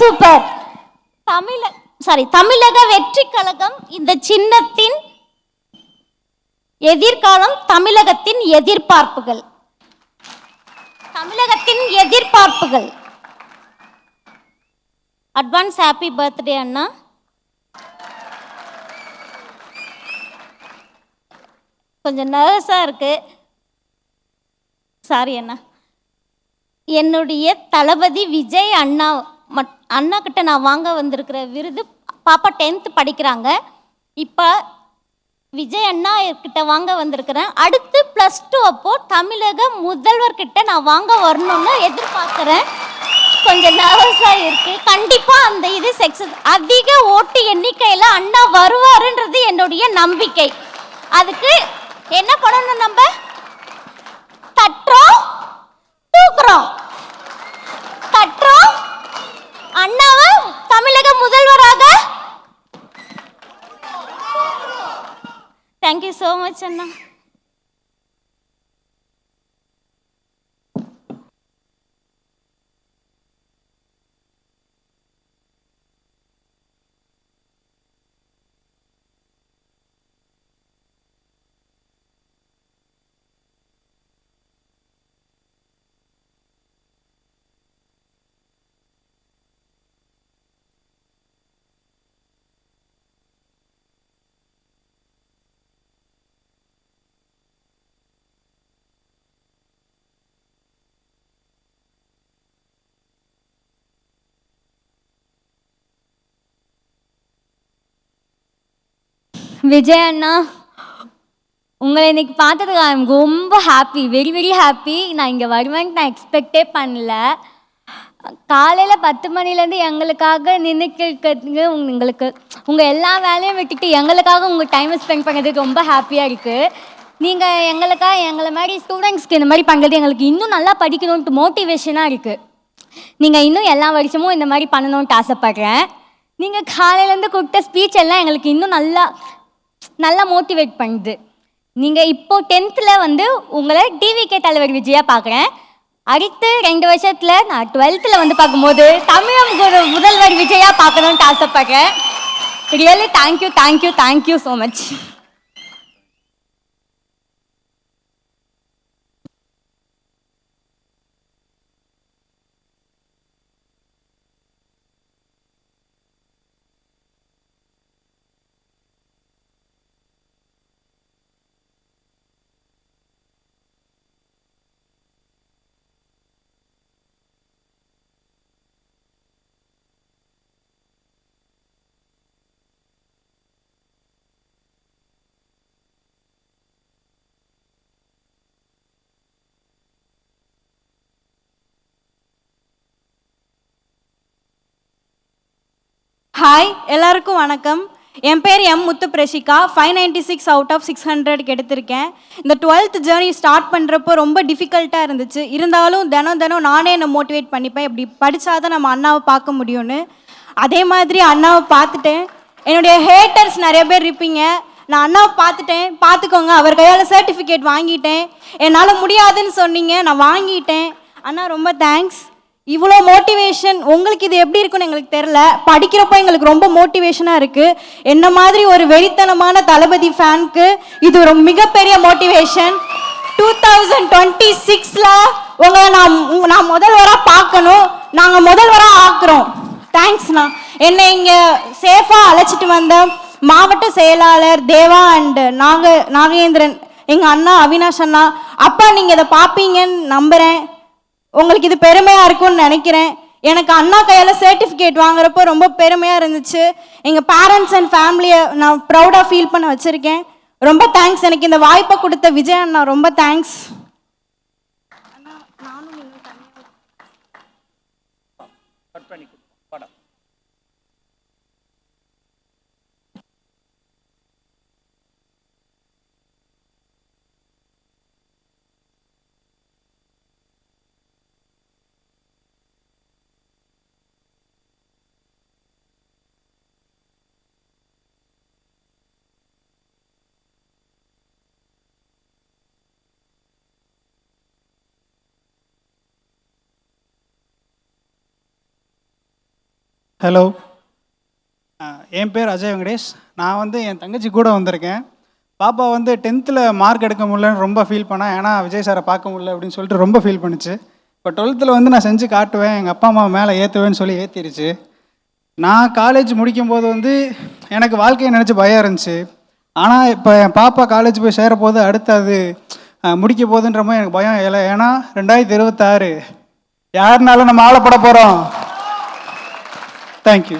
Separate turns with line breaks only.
Super தமிழ sorry தமிழக வெற்றி கழகம் இந்த சின்னத்தின் எதிர்காலம் தமிழகத்தின் எதிர்பார்ப்புகள். தமிழகத்தின் எதிர்பார்ப்புகள். அட்வான்ஸ் ஹாப்பி பர்த்டே அண்ணா. கொஞ்சம் நர்வஸாக இருக்கு. சாரி அண்ணா. என்னுடைய தளபதி விஜய் அண்ணா மட் அண்ணா கிட்ட நான் வாங்க வந்திருக்கிற விருது பாப்பா டென்த்து படிக்கிறாங்க. இப்போ விஜய் அண்ணா கிட்ட வாங்க வந்திருக்கிறேன். அடுத்து ப்ளஸ் டூ அப்போ தமிழக முதல்வர் கிட்ட நான் வாங்க வரணும்னு எதிர்பார்க்குறேன். கொஞ்சம் நர்வஸாக இருக்கு. கண்டிப்பாக அந்த இது சக்ஸஸ் அதிக ஓட்டு எண்ணிக்கையில் அண்ணா வருவாருன்றது என்னுடைய நம்பிக்கை. அதுக்கு என்ன பண்ணணும் நம்ம? தட்டுறோம் தூக்குறோம் தட்டுறோம் அண்ணாவை தமிழக முதல்வராக தேங்க்யூ ஸோ மச் அண்ணா
விஜய் அண்ணா உங்களை இன்னைக்கு பார்த்ததுக்கு ஐ ரொம்ப ஹாப்பி வெரி வெரி ஹாப்பி நான் இங்கே வருவேன்ட்டு நான் எக்ஸ்பெக்டே பண்ணல. காலையில் பத்து மணிலேருந்து எங்களுக்காக நின்றுக்கிறதுக்கு உங்களுக்கு உங்கள் எல்லா வேலையும் விட்டுட்டு எங்களுக்காக உங்கள் டைமை ஸ்பெண்ட் பண்ணுறதுக்கு ரொம்ப ஹாப்பியாக இருக்குது நீங்கள் எங்களுக்காக எங்களை மாதிரி ஸ்டூடெண்ட்ஸ்க்கு இந்த மாதிரி பண்ணுறது எங்களுக்கு இன்னும் நல்லா படிக்கணுன்ட்டு மோட்டிவேஷனாக இருக்குது நீங்கள் இன்னும் எல்லா வருஷமும் இந்த மாதிரி பண்ணணுன்ட்டு ஆசைப்பட்றேன். நீங்கள் காலையிலேருந்து கொடுத்த ஸ்பீச் எல்லாம் எங்களுக்கு இன்னும் நல்லா நல்லா மோட்டிவேட் பண்ணுது. நீங்கள் இப்போ டென்த்தில் வந்து உங்களை டிவிகே தலைவர் விஜயா பார்க்குறேன் அடுத்து ரெண்டு வருஷத்தில் நான் டுவெல்த்தில் வந்து பார்க்கும்போது தமிழம் குரு முதல்வர் விஜயா பார்க்கணுன்ட்டு ஆசைப்பட்றேன். Really thank you thank you thank you so much
hi எல்லாருக்கும் வணக்கம். என் பேர் M Muthu Prashika five ninety six out of six ஹண்ட்ரட்க்கு எடுத்திருக்கேன் இந்த டுவெல்த் ஜேர்னி ஸ்டார்ட் பண்ணுறப்போ ரொம்ப டிஃபிகல்ட்டாக இருந்துச்சு. இருந்தாலும் தினம் தினம் நானே என்னை மோட்டிவேட் பண்ணிப்பேன். இப்படி படித்தாதான் நம்ம அண்ணாவை பார்க்க முடியும்னு. அதே மாதிரி அண்ணாவை பார்த்துட்டேன். என்னுடைய ஹேட்டர்ஸ் நிறைய பேர் இருப்பீங்க. நான் அண்ணாவை பார்த்துட்டேன். பார்த்துக்கோங்க அவர் கையால் சர்டிஃபிகேட் வாங்கிட்டேன். என்னால் முடியாதுன்னு சொன்னீங்க. நான் வாங்கிட்டேன். அண்ணா ரொம்ப தேங்க்ஸ் இவ்வளோ மோட்டிவேஷன் உங்களுக்கு இது எப்படி இருக்குன்னு எங்களுக்கு தெரில படிக்கிறப்போ எங்களுக்கு ரொம்ப மோட்டிவேஷனாக இருக்குது என்ன மாதிரி ஒரு வெறித்தனமான தளபதி ஃபேனுக்கு இது ஒரு மிகப்பெரிய மோட்டிவேஷன் டூ தௌசண்ட் டுவெண்ட்டி சிக்ஸில் உங்களை நான் உங்க- நான் முதல்வராக பார்க்கணும். நாங்கள் முதல்வராக ஆக்குறோம். தேங்க்ஸ்ண்ணா என்னை இங்கே சேஃபாக அழைச்சிட்டு வந்த மாவட்ட செயலாளர் தேவா அண்டு நாக நாகேந்திரன் எங்கள் அண்ணா அவினாஷ் அண்ணா. அப்பா நீங்கள் இதை பார்ப்பீங்கன்னு நம்புகிறேன் உங்களுக்கு இது பெருமையாக இருக்கும்னு நினைக்கிறேன். எனக்கு அண்ணா கையால் சர்டிஃபிகேட் வாங்குறப்போ ரொம்ப பெருமையாக இருந்துச்சு. எங்கள் பேரண்ட்ஸ் அண்ட் ஃபேமிலியை நான் ப்ரௌடாக ஃபீல் பண்ண வச்சுருக்கேன். ரொம்ப தேங்க்ஸ் எனக்கு இந்த வாய்ப்பை கொடுத்த விஜய் அண்ணா ரொம்ப தேங்க்ஸ்
ஹலோ என் பேர் அஜய் வெங்கடேஷ். நான் வந்து என் தங்கச்சி கூட வந்திருக்கேன். பாப்பா வந்து டென்த்தில் மார்க் எடுக்க முடியலன்னு ரொம்ப ஃபீல் பண்ணேன் ஏன்னா விஜய் சாரை பார்க்க முடியல அப்படின்னு சொல்லிட்டு ரொம்ப ஃபீல் பண்ணுச்சு. இப்போ டுவெல்த்தில் வந்து நான் செஞ்சு காட்டுவேன் எங்கள் அப்பா அம்மா மேலே ஏற்றுவேன்னு சொல்லி ஏற்றிருச்சு நான் காலேஜ் முடிக்கும்போது வந்து எனக்கு வாழ்க்கையை நினச்சி பயம் இருந்துச்சு. ஆனால் இப்போ என் பாப்பா காலேஜ் போய் சேர போது அடுத்து அது முடிக்க போதுன்ற மாதிரி எனக்கு பயம் இல்லை. ஏன்னா ரெண்டாயிரத்தி இருபத்தாறு யாருனாலும் நம்ம ஆளப்பட போகிறோம் தேங்க்யூ